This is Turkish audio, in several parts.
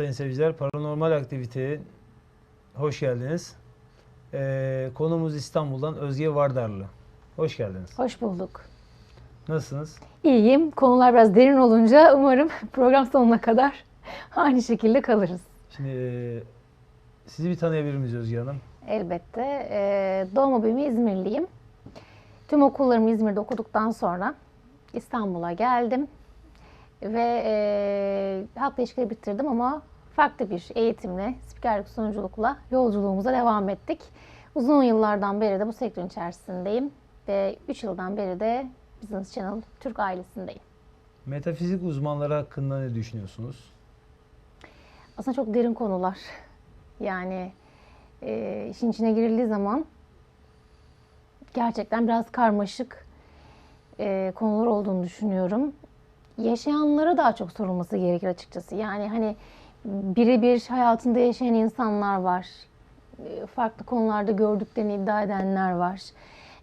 sayın seyirciler. Paranormal aktiviteye hoş geldiniz. Ee, konumuz İstanbul'dan Özge Vardarlı. Hoş geldiniz. Hoş bulduk. Nasılsınız? İyiyim. Konular biraz derin olunca umarım program sonuna kadar aynı şekilde kalırız. Şimdi e, sizi bir tanıyabilir miyiz Özge Hanım? Elbette. Ee, doğma büyüme İzmirliyim. Tüm okullarımı İzmir'de okuduktan sonra İstanbul'a geldim. Ve e, halkla ilişkileri bitirdim ama farklı bir eğitimle, spikerlik sunuculukla yolculuğumuza devam ettik. Uzun yıllardan beri de bu sektörün içerisindeyim. Ve 3 yıldan beri de Business Channel Türk ailesindeyim. Metafizik uzmanları hakkında ne düşünüyorsunuz? Aslında çok derin konular. Yani e, işin içine girildiği zaman gerçekten biraz karmaşık e, konular olduğunu düşünüyorum. Yaşayanlara daha çok sorulması gerekir açıkçası. Yani hani birebir hayatında yaşayan insanlar var. E, farklı konularda gördüklerini iddia edenler var.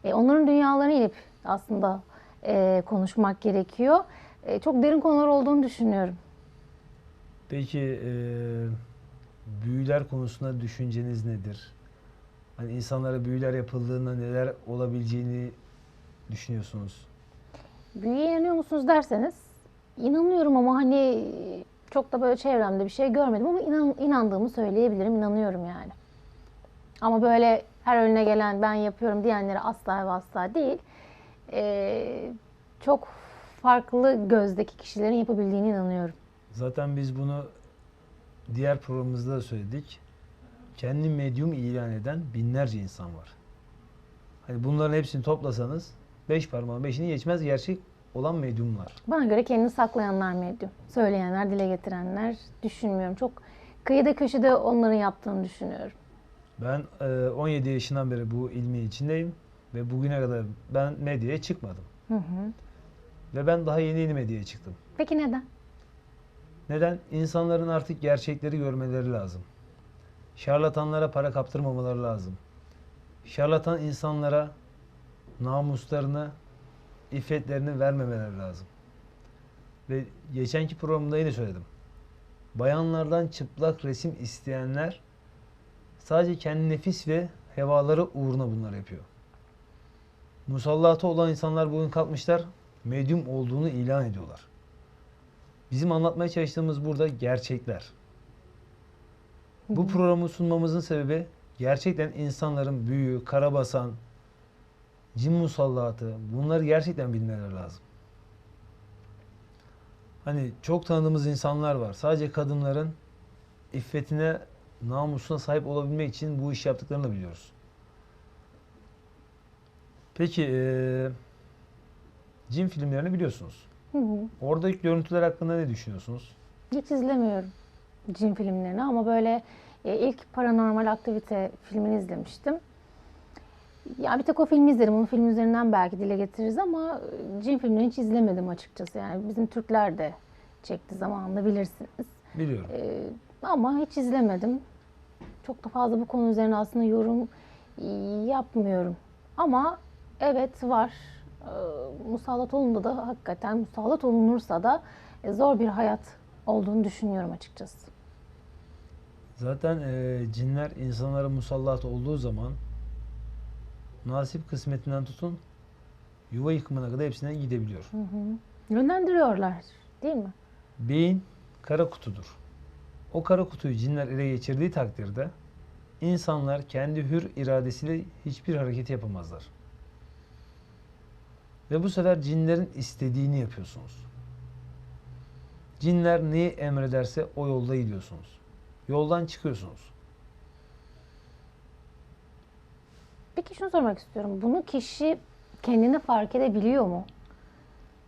E, onların dünyalarını inip aslında e, konuşmak gerekiyor. Çok derin konular olduğunu düşünüyorum. Peki e, büyüler konusunda düşünceniz nedir? Hani insanlara büyüler yapıldığında neler olabileceğini düşünüyorsunuz? Büyüye inanıyor musunuz derseniz inanıyorum ama hani çok da böyle çevremde bir şey görmedim ama inan, inandığımı söyleyebilirim, inanıyorum yani. Ama böyle her önüne gelen ben yapıyorum diyenlere asla ve asla değil. Ee, çok farklı gözdeki kişilerin yapabildiğine inanıyorum. Zaten biz bunu diğer programımızda da söyledik. Kendi medyum ilan eden binlerce insan var. Hani bunların hepsini toplasanız beş parmağın beşini geçmez gerçek olan medyumlar. Bana göre kendini saklayanlar medyum. Söyleyenler, dile getirenler düşünmüyorum. Çok kıyıda köşede onların yaptığını düşünüyorum. Ben e, 17 yaşından beri bu ilmin içindeyim ve bugüne kadar ben medyaya çıkmadım. Hı hı. Ve ben daha yeni yeni medyaya çıktım. Peki neden? Neden? İnsanların artık gerçekleri görmeleri lazım. Şarlatanlara para kaptırmamaları lazım. Şarlatan insanlara namuslarını, iffetlerini vermemeleri lazım. Ve geçenki programda yine söyledim. Bayanlardan çıplak resim isteyenler sadece kendi nefis ve hevaları uğruna bunları yapıyor. Musallatı olan insanlar bugün kalkmışlar, medyum olduğunu ilan ediyorlar. Bizim anlatmaya çalıştığımız burada gerçekler. Bu programı sunmamızın sebebi gerçekten insanların büyü, karabasan, cin musallatı bunları gerçekten bilmeleri lazım. Hani çok tanıdığımız insanlar var. Sadece kadınların iffetine, namusuna sahip olabilmek için bu iş yaptıklarını biliyoruz. Peki eee cin filmlerini biliyorsunuz. Hı hı. Oradaki görüntüler hakkında ne düşünüyorsunuz? Hiç izlemiyorum cin filmlerini ama böyle e, ilk Paranormal Aktivite filmini izlemiştim. Ya bir tek o filmi izledim. Onun film üzerinden belki dile getiririz ama e, cin filmlerini hiç izlemedim açıkçası. Yani bizim Türkler de çekti zamanında bilirsiniz. Biliyorum. E, ama hiç izlemedim. Çok da fazla bu konu üzerine aslında yorum e, yapmıyorum. Ama evet var. E, musallat olundu da hakikaten musallat olunursa da e, zor bir hayat olduğunu düşünüyorum açıkçası. Zaten e, cinler insanlara musallat olduğu zaman nasip kısmetinden tutun yuva yıkımına kadar hepsine gidebiliyor. Hı hı. Yönlendiriyorlar değil mi? Beyin kara kutudur. O kara kutuyu cinler ele geçirdiği takdirde insanlar kendi hür iradesiyle hiçbir hareket yapamazlar. Ve bu sefer cinlerin istediğini yapıyorsunuz. Cinler neyi emrederse o yolda gidiyorsunuz. Yoldan çıkıyorsunuz. Peki şunu sormak istiyorum. Bunu kişi kendini fark edebiliyor mu?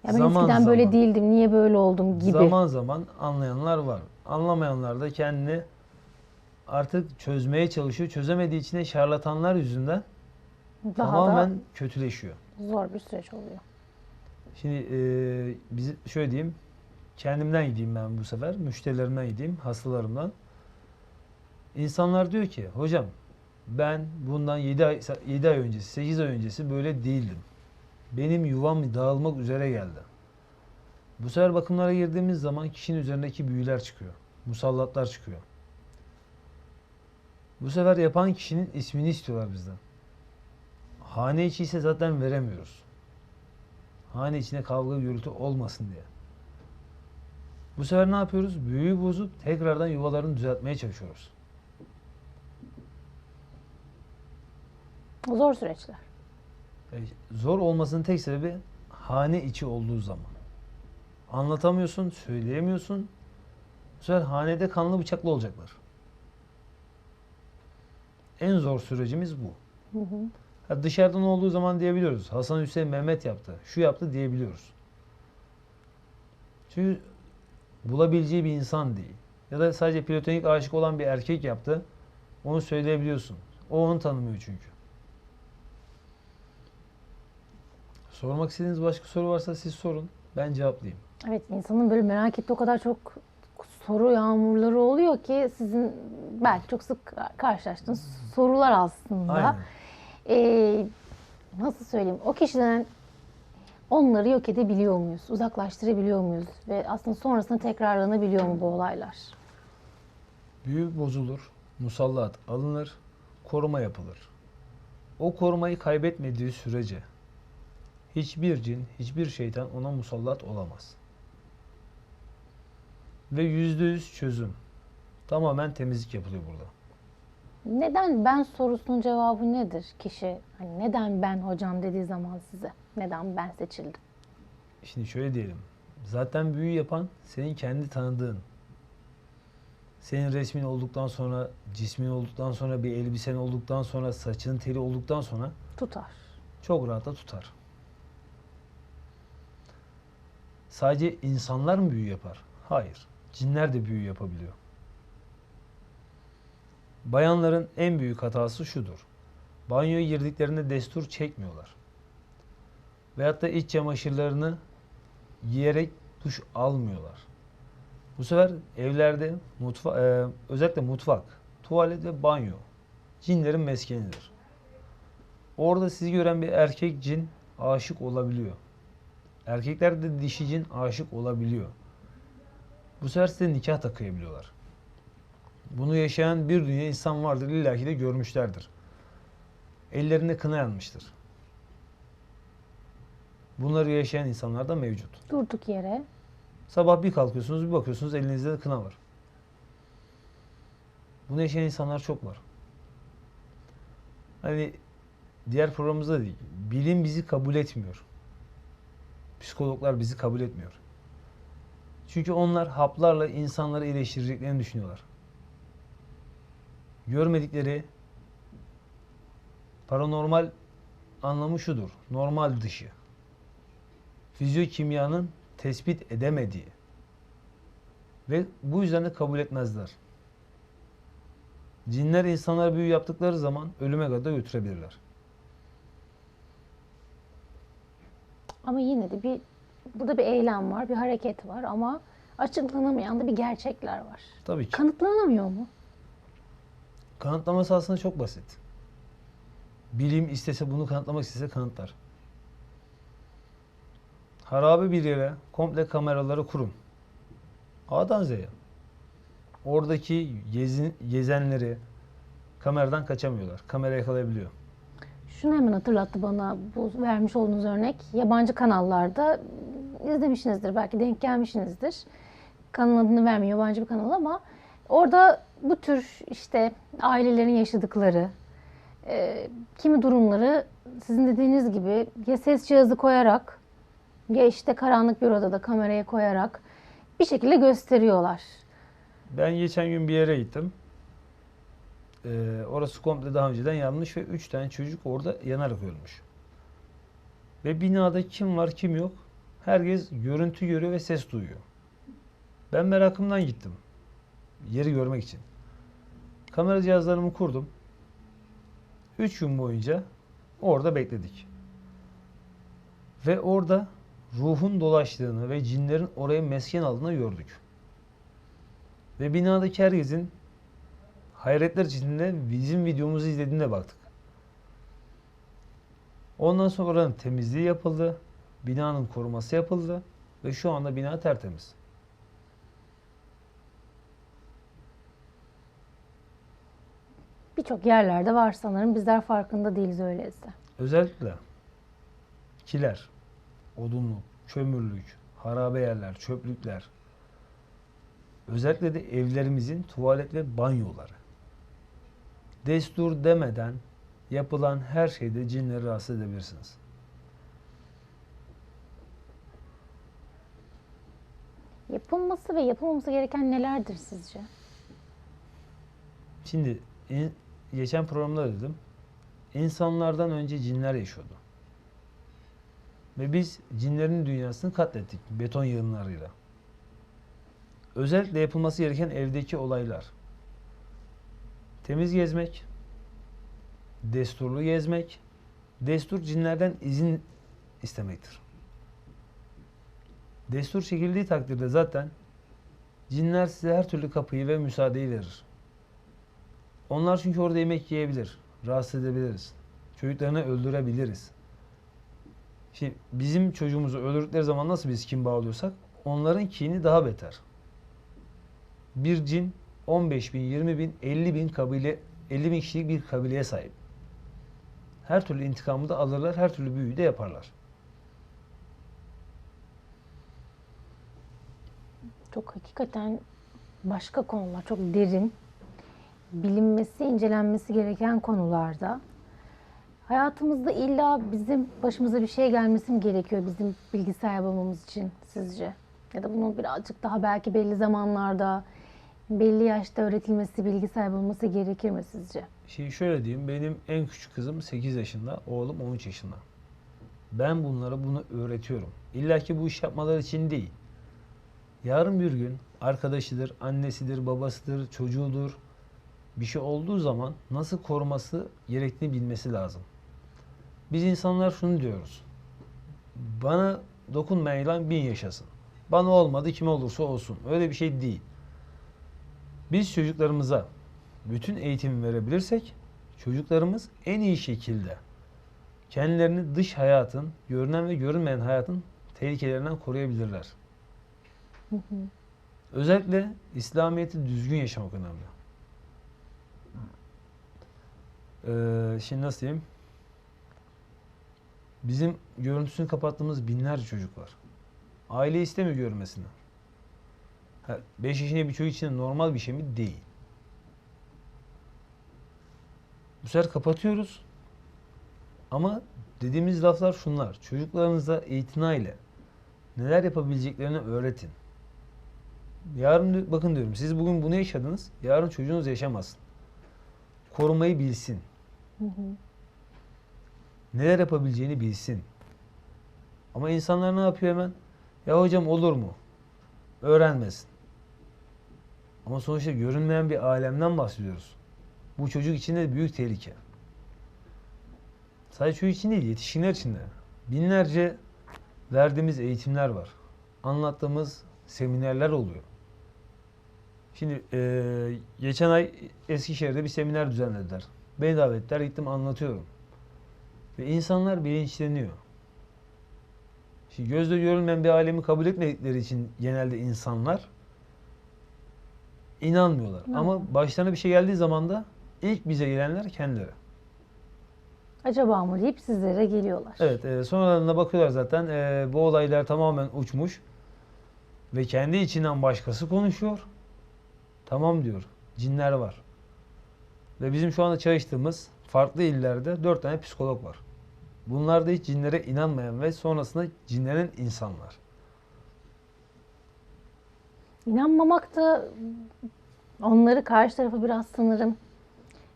Ya ben Zaman eskiden böyle zaman. değildim, niye böyle oldum gibi. Zaman zaman anlayanlar var. Anlamayanlar da kendini artık çözmeye çalışıyor. Çözemediği için de şarlatanlar yüzünden Daha tamamen kötüleşiyor. da zor bir süreç oluyor. Şimdi e, biz şöyle diyeyim. Kendimden gideyim ben bu sefer. Müşterilerimden gideyim. Hastalarımdan. İnsanlar diyor ki hocam ben bundan 7 ay, 7 ay öncesi, 8 ay öncesi böyle değildim. Benim yuvam dağılmak üzere geldi. Bu sefer bakımlara girdiğimiz zaman kişinin üzerindeki büyüler çıkıyor. Musallatlar çıkıyor. Bu sefer yapan kişinin ismini istiyorlar bizden. Hane içi ise zaten veremiyoruz. Hane içine kavga gürültü olmasın diye. Bu sefer ne yapıyoruz? Büyüyü bozup tekrardan yuvalarını düzeltmeye çalışıyoruz. Zor süreçler. E, Zor olmasının tek sebebi hane içi olduğu zaman. Anlatamıyorsun, söyleyemiyorsun. Bu sefer hanede kanlı bıçaklı olacaklar. En zor sürecimiz bu. Hı hı. Dışarıdan olduğu zaman diyebiliyoruz. Hasan Hüseyin Mehmet yaptı. Şu yaptı diyebiliyoruz. Çünkü bulabileceği bir insan değil. Ya da sadece platonik aşık olan bir erkek yaptı. Onu söyleyebiliyorsun. O onu tanımıyor çünkü. Sormak istediğiniz başka soru varsa siz sorun. Ben cevaplayayım. Evet insanın böyle merak ettiği o kadar çok soru yağmurları oluyor ki sizin belki çok sık karşılaştığınız sorular aslında. Aynen. Ee, nasıl söyleyeyim? O kişiden onları yok edebiliyor muyuz? Uzaklaştırabiliyor muyuz? Ve aslında sonrasında tekrarlanabiliyor mu bu olaylar? Büyü bozulur, musallat alınır, koruma yapılır. O korumayı kaybetmediği sürece hiçbir cin, hiçbir şeytan ona musallat olamaz. Ve yüzde yüz çözüm. Tamamen temizlik yapılıyor burada. Neden ben sorusunun cevabı nedir kişi? Hani neden ben hocam dediği zaman size? Neden ben seçildim? Şimdi şöyle diyelim. Zaten büyü yapan senin kendi tanıdığın. Senin resmin olduktan sonra, cismin olduktan sonra, bir elbisen olduktan sonra, saçın teli olduktan sonra Tutar. çok rahatla tutar. Sadece insanlar mı büyü yapar? Hayır. Cinler de büyü yapabiliyor. Bayanların en büyük hatası şudur. Banyoya girdiklerinde destur çekmiyorlar. Veyahut da iç çamaşırlarını giyerek duş almıyorlar. Bu sefer evlerde mutfa e, özellikle mutfak, tuvalet ve banyo cinlerin meskenidir. Orada sizi gören bir erkek cin aşık olabiliyor. Erkekler de dişi cin aşık olabiliyor. Bu sefer size nikah da kıyabiliyorlar. Bunu yaşayan bir dünya insan vardır illaki de görmüşlerdir. Ellerinde kına yanmıştır. Bunları yaşayan insanlar da mevcut. Durduk yere. Sabah bir kalkıyorsunuz bir bakıyorsunuz elinizde de kına var. Bunu yaşayan insanlar çok var. Hani diğer programımızda değil. Bilim bizi kabul etmiyor. Psikologlar bizi kabul etmiyor. Çünkü onlar haplarla insanları iyileştireceklerini düşünüyorlar. Görmedikleri paranormal anlamı şudur. Normal dışı. Fizyokimyanın tespit edemediği ve bu yüzden de kabul etmezler. Cinler insanlara büyü yaptıkları zaman ölüme kadar götürebilirler. Ama yine de bir burada bir eylem var, bir hareket var ama açıklanamayan da bir gerçekler var. Tabii ki. Kanıtlanamıyor mu? Kanıtlaması aslında çok basit. Bilim istese bunu kanıtlamak istese kanıtlar. Harabe bir yere komple kameraları kurun. A'dan Z'ye. Oradaki gezin, gezenleri kameradan kaçamıyorlar. Kamera yakalayabiliyor. Şunu hemen hatırlattı bana bu vermiş olduğunuz örnek. Yabancı kanallarda izlemişsinizdir, belki denk gelmişsinizdir. Kanalın adını vermiyor, yabancı bir kanal ama orada bu tür işte ailelerin yaşadıkları, e, kimi durumları sizin dediğiniz gibi ya ses cihazı koyarak ya işte karanlık bir odada kameraya koyarak bir şekilde gösteriyorlar. Ben geçen gün bir yere gittim. Ee, orası komple daha önceden yanmış ve 3 tane çocuk orada yanarak ölmüş. Ve binada kim var kim yok herkes görüntü görüyor ve ses duyuyor. Ben merakımdan gittim. Yeri görmek için. Kamera cihazlarımı kurdum. 3 gün boyunca orada bekledik. Ve orada ruhun dolaştığını ve cinlerin oraya mesken aldığını gördük. Ve binadaki herkesin Hayretler içinde bizim videomuzu izlediğinde baktık. Ondan sonra oranın temizliği yapıldı. Binanın koruması yapıldı. Ve şu anda bina tertemiz. Birçok yerlerde var sanırım. Bizler farkında değiliz öyleyse. Özellikle kiler, odunluk, çömürlük, harabe yerler, çöplükler. Özellikle de evlerimizin tuvalet ve banyoları. Destur demeden yapılan her şeyde cinleri rahatsız edebilirsiniz. Yapılması ve yapılmaması gereken nelerdir sizce? Şimdi in- geçen programda dedim. İnsanlardan önce cinler yaşıyordu. Ve biz cinlerin dünyasını katlettik beton yığınlarıyla. Özellikle yapılması gereken evdeki olaylar. Temiz gezmek, desturlu gezmek, destur cinlerden izin istemektir. Destur çekildiği takdirde zaten cinler size her türlü kapıyı ve müsaadeyi verir. Onlar çünkü orada yemek yiyebilir, rahatsız edebiliriz. Çocuklarını öldürebiliriz. Şimdi bizim çocuğumuzu öldürdükleri zaman nasıl biz kin bağlıyorsak onların kini daha beter. Bir cin 15 bin, 20 bin, 50 bin kabile, 50 bin kişilik bir kabileye sahip. Her türlü intikamı da alırlar, her türlü büyüyü de yaparlar. Çok hakikaten başka konular, çok derin, bilinmesi, incelenmesi gereken konularda. Hayatımızda illa bizim başımıza bir şey gelmesi mi gerekiyor bizim bilgi sahibi olmamız için sizce? Ya da bunun birazcık daha belki belli zamanlarda, belli yaşta öğretilmesi, bilgi sahibi olması gerekir mi sizce? Şimdi şöyle diyeyim, benim en küçük kızım 8 yaşında, oğlum 13 yaşında. Ben bunlara bunu öğretiyorum. İlla ki bu iş yapmaları için değil. Yarın bir gün arkadaşıdır, annesidir, babasıdır, çocuğudur. Bir şey olduğu zaman nasıl koruması gerektiğini bilmesi lazım. Biz insanlar şunu diyoruz. Bana dokunmayan bin yaşasın. Bana olmadı kime olursa olsun. Öyle bir şey değil. Biz çocuklarımıza bütün eğitimi verebilirsek çocuklarımız en iyi şekilde kendilerini dış hayatın, görünen ve görünmeyen hayatın tehlikelerinden koruyabilirler. Özellikle İslamiyet'i düzgün yaşamak önemli. Ee, şimdi nasıl diyeyim? Bizim görüntüsünü kapattığımız binlerce çocuk var. Aile istemiyor görmesini. 5 yaşında bir çocuk için normal bir şey mi? Değil. Bu sefer kapatıyoruz. Ama dediğimiz laflar şunlar. Çocuklarınıza itina ile neler yapabileceklerini öğretin. Yarın bakın diyorum siz bugün bunu yaşadınız. Yarın çocuğunuz yaşamasın. Korumayı bilsin. Neler yapabileceğini bilsin. Ama insanlar ne yapıyor hemen? Ya hocam olur mu? Öğrenmesin. Ama sonuçta görünmeyen bir alemden bahsediyoruz. Bu çocuk için de büyük tehlike. Sadece çocuk için değil, yetişkinler için de. Binlerce verdiğimiz eğitimler var. Anlattığımız seminerler oluyor. Şimdi eee, geçen ay Eskişehir'de bir seminer düzenlediler. Beni davet ettiler, gittim anlatıyorum. Ve insanlar bilinçleniyor. Şimdi gözle görülmeyen bir alemi kabul etmedikleri için genelde insanlar inanmıyorlar. Ama başlarına bir şey geldiği zaman da ilk bize gelenler kendileri. Acaba mı deyip sizlere geliyorlar. Evet, e, sonralarına bakıyorlar zaten e, bu olaylar tamamen uçmuş ve kendi içinden başkası konuşuyor. Tamam diyor, cinler var. Ve bizim şu anda çalıştığımız farklı illerde dört tane psikolog var. Bunlar da hiç cinlere inanmayan ve sonrasında cinlenen insanlar. İnanmamak da onları karşı tarafı biraz sanırım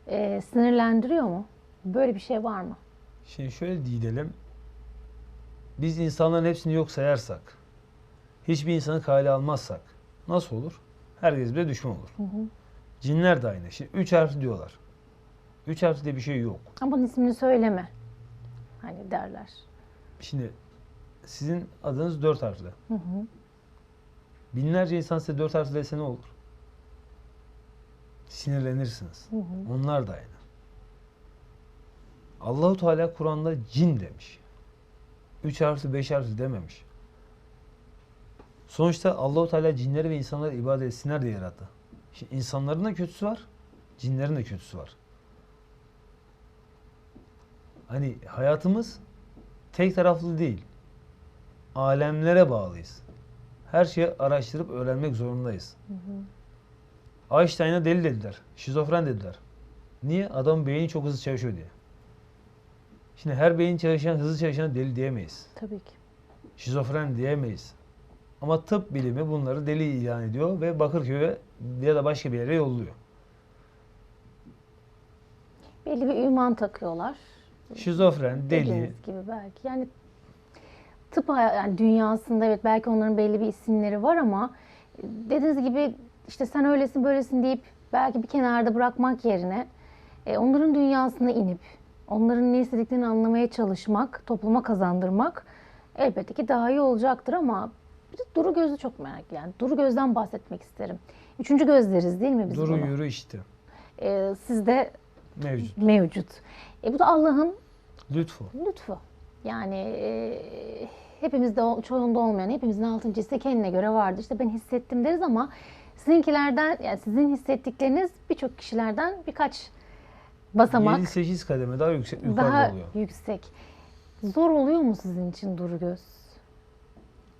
e, sinirlendiriyor mu? Böyle bir şey var mı? Şimdi şöyle diyelim. Biz insanların hepsini yok sayarsak, hiçbir insanı kale almazsak nasıl olur? Herkes bize düşman olur. Cinler de aynı. Şimdi üç harfli diyorlar. Üç harfli diye bir şey yok. Ama ismini söyleme. Hani derler. Şimdi sizin adınız dört harfli. Binlerce insan size dört harfli dese ne olur? Sinirlenirsiniz. Onlar da aynı. Allahu Teala Kur'an'da cin demiş. Üç harfli, beş harfli dememiş. Sonuçta Allahu Teala cinleri ve insanları ibadet etsinler diye yarattı. Şimdi insanların da kötüsü var, cinlerin de kötüsü var. hani hayatımız tek taraflı değil. Alemlere bağlıyız. Her şeyi araştırıp öğrenmek zorundayız. Einstein'a deli dediler. Şizofren dediler. Niye? Adamın beyni çok hızlı çalışıyor diye. Şimdi her beyin çalışan, hızlı çalışan deli diyemeyiz. Tabii ki. Şizofren diyemeyiz. Ama tıp bilimi bunları deli ilan ediyor ve Bakırköy'e ya da başka bir yere yolluyor. Belli bir ünvan takıyorlar. Şizofren, deli, Dediğiniz gibi belki. Yani tıp yani dünyasında evet belki onların belli bir isimleri var ama e, dediğiniz gibi işte sen öylesin böylesin deyip belki bir kenarda bırakmak yerine e, onların dünyasına inip onların ne istediklerini anlamaya çalışmak, topluma kazandırmak elbette ki daha iyi olacaktır ama bir de Duru Göz'ü çok merak yani Duru Göz'den bahsetmek isterim. Üçüncü göz deriz değil mi biz duru buna? yürü işte. E, sizde Mevcut. mevcut. E, bu da Allah'ın Lütfu. Lütfu. Yani e, hepimizde, çoğunda olmayan, hepimizin altıncı hissi kendine göre vardı. İşte ben hissettim deriz ama sizinkilerden, yani sizin hissettikleriniz birçok kişilerden birkaç basamak 7-8 kademe daha yüksek yukarıda daha oluyor. yüksek. Zor oluyor mu sizin için Duru Göz?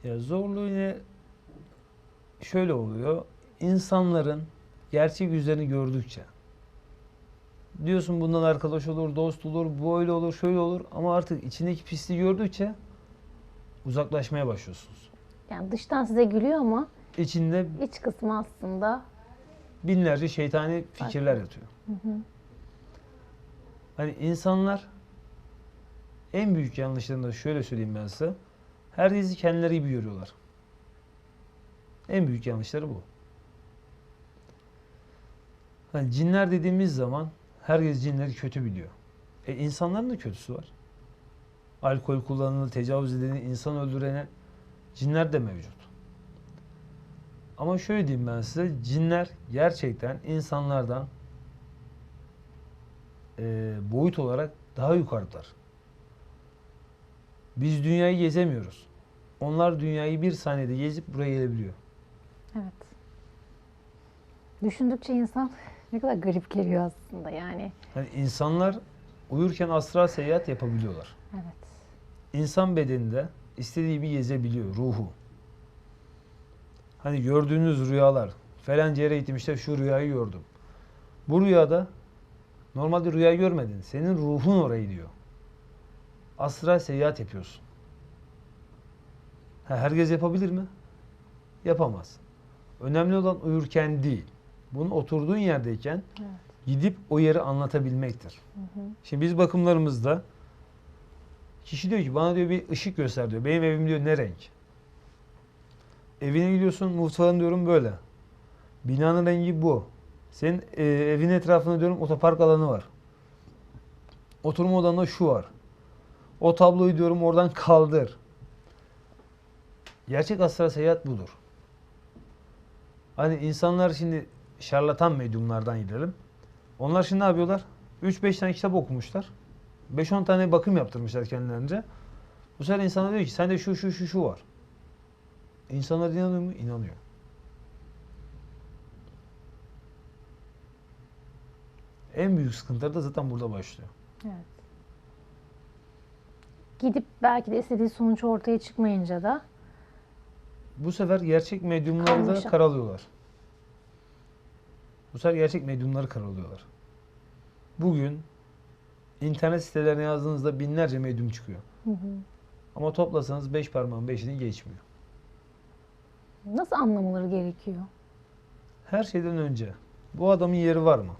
Ya zorluğu yine şöyle oluyor. İnsanların gerçek yüzlerini gördükçe diyorsun bundan arkadaş olur, dost olur, bu öyle olur, şöyle olur ama artık içindeki pisliği gördükçe uzaklaşmaya başlıyorsunuz. Yani dıştan size gülüyor ama İçinde iç kısmı aslında binlerce şeytani fikirler yatıyor. Hani insanlar en büyük yanlışlarını da şöyle söyleyeyim ben size. Herkesi kendileri gibi görüyorlar. En büyük yanlışları bu. Hani cinler dediğimiz zaman herkes cinleri kötü biliyor. E insanların da kötüsü var. Alkol kullananı, tecavüz edeni, insan öldürene cinler de mevcut. Ama şöyle diyeyim ben size, cinler gerçekten insanlardan e, boyut olarak daha yukarıdalar. Biz dünyayı gezemiyoruz. Onlar dünyayı bir saniyede gezip buraya gelebiliyor. evet. Düşündükçe insan ne kadar garip geliyor aslında yani. Hani insanlar uyurken astral seyahat yapabiliyorlar. Evet. İnsan bedeninde istediği gibi gezebiliyor ruhu. Hani gördüğünüz rüyalar. Falan yere gittim işte şu rüyayı gördüm. Bu rüyada normalde rüya görmedin. Senin ruhun oraya gidiyor. Astral seyahat yapıyorsun. Ha, herkes yapabilir mi? Yapamaz. Önemli olan uyurken değil. Bunu oturduğun yerdeyken Evet. gidip o yeri anlatabilmektir. Şimdi biz bakımlarımızda kişi diyor ki bana diyor bir ışık göster diyor. Benim evim diyor ne renk? Evine gidiyorsun mutfağın diyorum böyle. Binanın rengi bu. Senin e, evin etrafında diyorum otopark alanı var. Oturma odanda şu var. O tabloyu diyorum oradan kaldır. Gerçek astral seyahat budur. Hani insanlar şimdi şarlatan medyumlardan gidelim. Onlar şimdi ne yapıyorlar? 3-5 tane kitap okumuşlar. 5-10 tane bakım yaptırmışlar kendilerince. Bu sefer insana diyor ki sende şu şu şu şu var. İnsanlar inanıyor mu? İnanıyor. En büyük sıkıntılar da zaten burada başlıyor. Evet. Gidip belki de istediği sonuç ortaya çıkmayınca da Bu sefer gerçek medyumları da Kalmışım. karalıyorlar. Bu sefer gerçek medyumları karalıyorlar. Bugün internet sitelerine yazdığınızda binlerce medyum çıkıyor. Ama toplasanız beş parmağın beşini geçmiyor. nasıl anlamaları gerekiyor? Her şeyden önce bu adamın yeri var mı?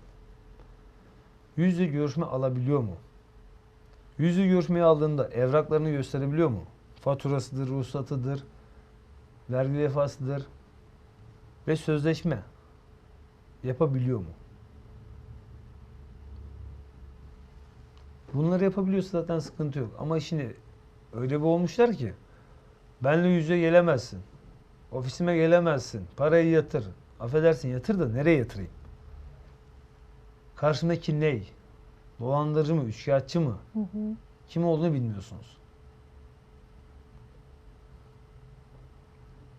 Yüzle görüşme alabiliyor mu? Yüzle görüşmeyi aldığında evraklarını gösterebiliyor mu? Faturasıdır, ruhsatıdır, vergi levhasıdır ve sözleşme yapabiliyor mu? Bunları yapabiliyorsa zaten sıkıntı yok. Ama şimdi öyle bir olmuşlar ki benle yüze gelemezsin. Ofisime gelemezsin. Parayı yatır. Affedersin yatır da nereye yatırayım? Karşımdaki ney? Dolandırıcı mı? Üçkağıtçı mı? Kim olduğunu bilmiyorsunuz.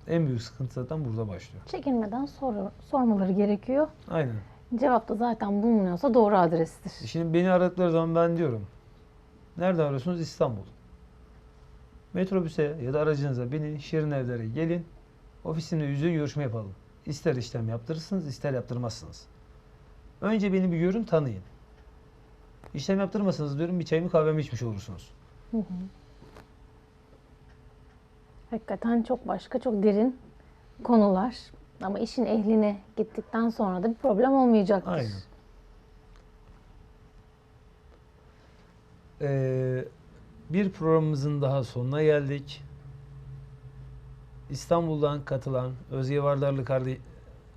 En büyük sıkıntı zaten burada başlıyor. Çekinmeden sor, sormaları gerekiyor. Aynen. Cevap da zaten bulunuyorsa doğru adrestir. Şimdi beni aradıkları zaman ben diyorum. Nerede arıyorsunuz? İstanbul. Metrobüse ya da aracınıza binin, Şirin Evler'e gelin. Ofisimde yüz yüze görüşme yapalım. İster işlem yaptırırsınız, ister yaptırmazsınız. Önce beni bir görün, tanıyın. İşlem yaptırmasanız diyorum bir çayımı kahvemi içmiş olursunuz. Hakikaten çok başka, çok derin konular. Ama işin ehline gittikten sonra da bir problem olmayacaktır. Aynen. Ee, bir programımızın daha sonuna geldik. İstanbul'dan katılan Özge Vardarlı kardeş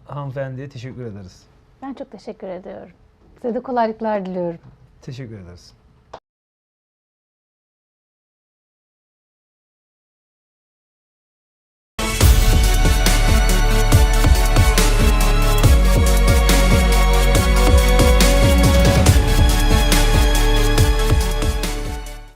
hanımefendiye teşekkür ederiz. Ben çok teşekkür ediyorum. Size de kolaylıklar diliyorum. Teşekkür ederiz.